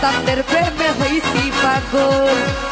Sanderpe me hoy si pagó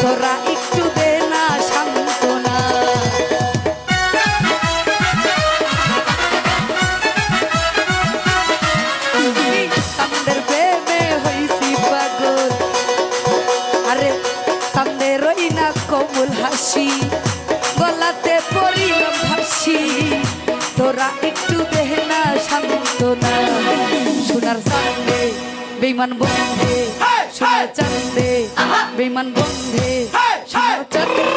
তোরা একটু দে না সান্ত্বনা। সামদের প্রেমে হইছি পাগল। আরে সামনে রই না কমল হাসি, গলাতে পড়িলাম হাসি তোরা একটু দেহ না সান্ত্বনা। সোনার সামনে বেইমান বন্ধে। সোনা চান্দে বিমান বন্ধে সোনা চান্দে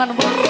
hermano.